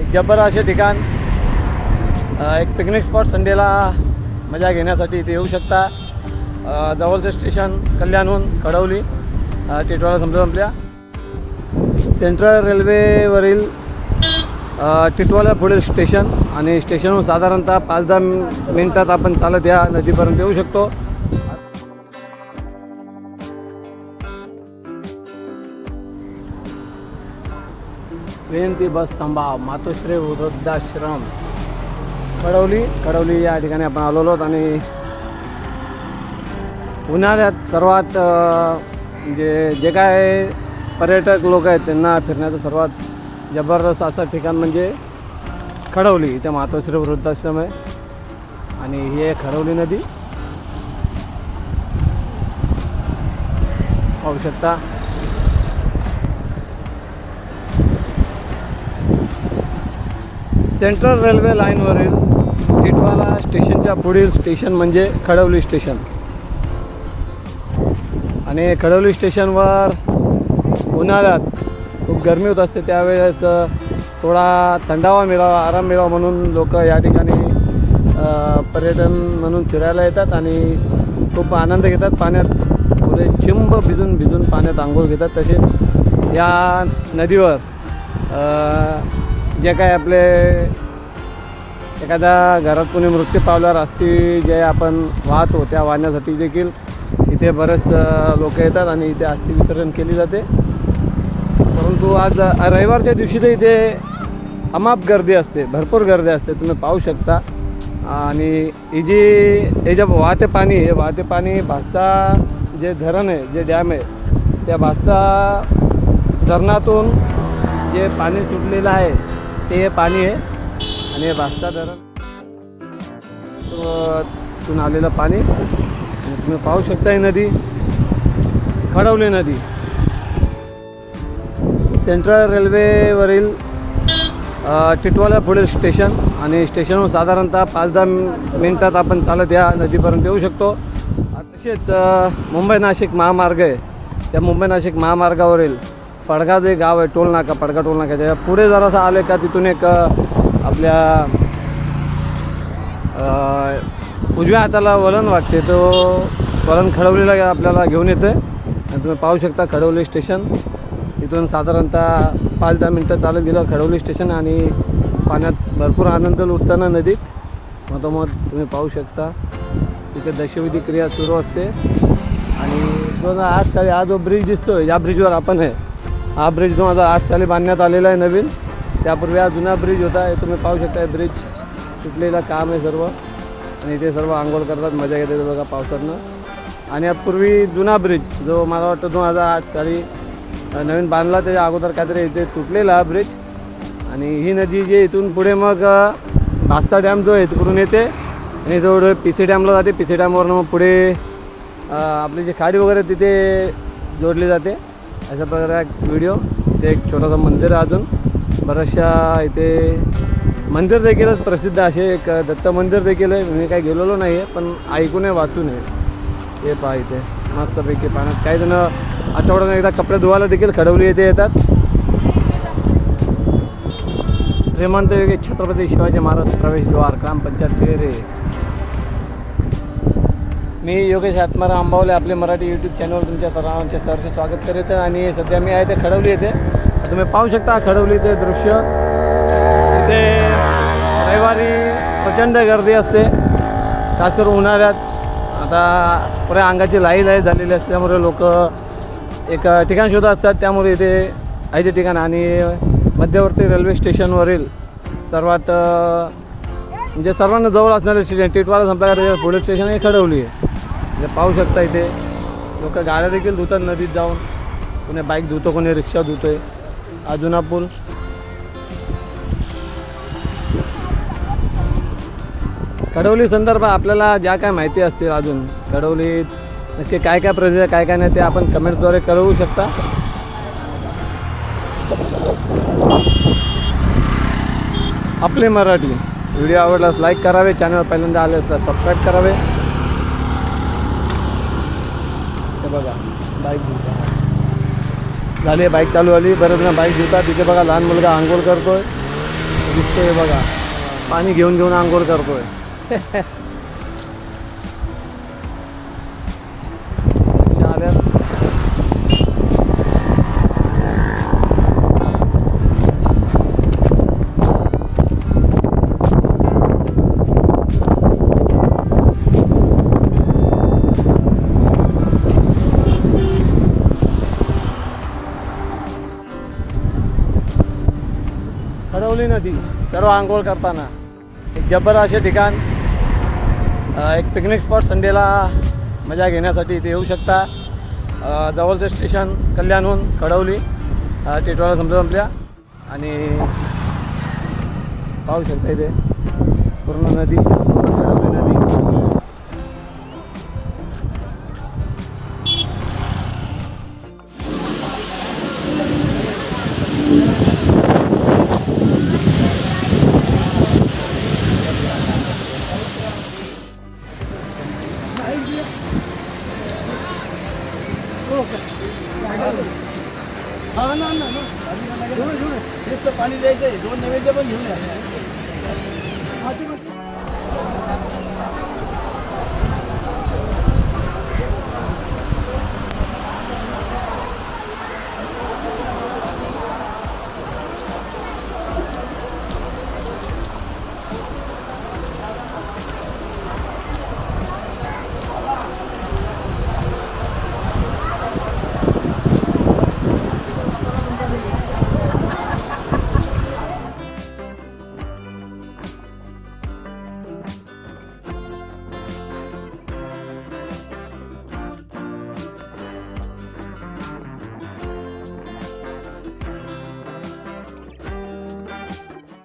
एक जब्बर असे ठिकाण एक पिकनिक स्पॉट संडेला मजा घेण्यासाठी इथे येऊ शकता. जवळचं स्टेशन कल्याणहून कडवली अ, टिटवाळा समजा संपल्या. सेंट्रल रेल्वेवरील टिटवाला पुढील स्टेशन आणि स्टेशनहून साधारणतः पाच दहा मिनटात आपण चालत या नदीपर्यंत येऊ शकतो. विनंती बस थांबा मातोश्री वृद्धाश्रम. कडवली कडवली या ठिकाणी आपण आलेलो आहोत आणि उन्हाळ्यात सर्वात म्हणजे जे काय पर्यटक लोक आहेत त्यांना फिरण्याचं सर्वात जबरदस्त असं ठिकाण म्हणजे खडवली इथे मातोश्री वृद्धाश्रम आहे. आणि ही आहे खडवली नदी. पाहू शकता. सेंट्रल रेल्वे लाईनवरील टिटवाला स्टेशनच्या पुढील स्टेशन म्हणजे खडवली स्टेशन. आणि खडवली स्टेशनवर उन्हाळ्यात खूप गरमी होत असते त्यावेळेस थोडा थंडावा मिळावा आराम मिळावा म्हणून लोक या ठिकाणी पर्यटन म्हणून फिरायला येतात आणि खूप आनंद घेतात. पाण्यात पुढे चिंब भिजून भिजून पाण्यात आंघोळ घेतात. तसेच या नदीवर जे काय आपले एखाद्या घरात कोणी मृत्यू पावल्यावर असती जे आपण वाहतो त्या वाहण्यासाठी देखील इथे बरेच लोक येतात आणि इथे अस्थी वितरण केली जाते. परंतु आज रविवारच्या दिवशी तर इथे अमाप गर्दी असते भरपूर गर्दी असते तुम्ही पाहू शकता. आणि ही जी हे जे वाहते पाणी हे वाहते पाणी भातसा जे धरण आहे जे डॅम आहे त्या भातसा धरणातून जे पाणी सुटलेलं आहे ते हे पाणी आहे आणि हे भास्ता धरण. तिथून आलेलं पाणी. तुम्ही पाहू शकता ही नदी. खडवली नदी. सेंट्रल रेल्वेवरील टिटवाला पुढील स्टेशन आणि स्टेशनवर साधारणतः पाच दहा मिनटात आपण चालत या नदीपर्यंत येऊ शकतो. तसेच मुंबई नाशिक महामार्ग आहे. त्या मुंबई नाशिक महामार्गावरील पडगा जे गाव आहे टोलनाका फडका टोलनाका त्याच्या पुढे जरासं आले का तिथून एक आपल्या उजव्या हाताला वळण वाटते तो वळण खडवलीला आपल्याला घेऊन येतं आणि तुम्ही पाहू शकता खडवली स्टेशन. इथून साधारणतः पाच दहा मिनटं चालत गेलं खडवली स्टेशन आणि पाण्यात भरपूर आनंद लुटताना नदीत. मधोमध तुम्ही पाहू शकता. तिथे दशविधी क्रिया सुरू असते. आणि दोन हजार आठ हा जो ब्रिज दिसतो या ब्रिजवर आपण आहे. हा ब्रिज दोन हजार आठ साली बांधण्यात आलेला आहे नवीन. त्यापूर्वी हा जुना ब्रिज होता. हे तुम्ही पाहू शकता ब्रिज तुटलेलं काम आहे सर्व. आणि इथे सर्व आंघोळ करतात मजा घेतात बघा पावसातनं. आणि यापूर्वी जुना ब्रिज जो मला वाटतं दोन हजार आठ साली नवीन बांधला त्याच्या अगोदर काहीतरी इथे तुटलेला हा ब्रिज. आणि ही नदी जी इथून पुढे मग भास्ता डॅम जो आहे तिकडून येते. आणि जवळ पी सी डॅमला जाते. पी सी डॅमवरनं मग पुढे आपली जी खाडी वगैरे तिथे जोडली जाते. अशा प्रकारे व्हिडिओ ते एक छोटंसं मंदिर आहे अजून. बऱ्याचशा इथे मंदिर देखीलच प्रसिद्ध असे एक दत्त मंदिर देखील आहे. मी काही गेलेलो नाही आहे पण ऐकून आहे वाचून आहे हे पहा इथे. मस्तपैकी पाण्यात काही जण आठवड्यानं एकदा कपडे धुवायला देखील खडवली येथे येतात. श्रीमंत छत्रपती शिवाजी महाराज प्रवेशद्वार ग्रामपंचायत पेरे मी योगेश आत्माराम आंबावले आपले मराठी यूट्यूब चॅनलवर तुमच्या सर्वांचे सहर्ष स्वागत करीत आहे. आणि सध्या मी आहे ते खडवली येते तुम्ही पाहू शकता खडवली ते दृश्य. तिथे रविवारी प्रचंड गर्दी असते. खास करून उन्हाळ्यात. आता पुऱ्या अंगाची लाई लाई झालेली असल्यामुळे लोक एक ठिकाण शोधत असतात त्यामुळे इथे आहे ते ठिकाण. आणि मध्यवर्ती रेल्वे स्टेशनवरील सर्वात म्हणजे सर्वांना जवळ असणारे स्टेशन टिटवाला संपला का पुढे स्टेशन हे खडवली आहे. पाहू शकता इथे. लोक गाड्या देखील धुतात नदीत जाऊन. कोणी बाईक धुतो कोणी रिक्षा धुतो हा जुना पूल कडवली संदर्भात आपल्याला ज्या काय माहिती असतील अजून. कडवलीत नक्की काय काय प्रसिद्ध काय काय नाही ते आपण कमेंटद्वारे कळवू शकता. आपले मराठी. व्हिडिओ आवडल्यास लाईक करावे चॅनल पहिल्यांदा आले असल्यास सबस्क्राईब करावे. हे बघा बाईक धुता झाली बाईक चालू झाली बरेच जण बाईक धुता तिथे बघा लहान मुलगा आंघोळ करतोय. दिसतोय बघा. पाणी घेऊन घेऊन आंघोळ करतोय. हरवली नदी सर्व आंघोळ करताना. एक जब्बर असे ठिकाण एक पिकनिक स्पॉट संडेला मजा घेण्यासाठी इथे येऊ शकता. जवळचं स्टेशन कल्याणहून कडवली अ, संपल्या संपल्या. आणि पाहू शकता इथे पूर्ण नदी पूर्ण नदी. पाणी द्यायचंय. दोन नैवेद्य पण घेऊन या.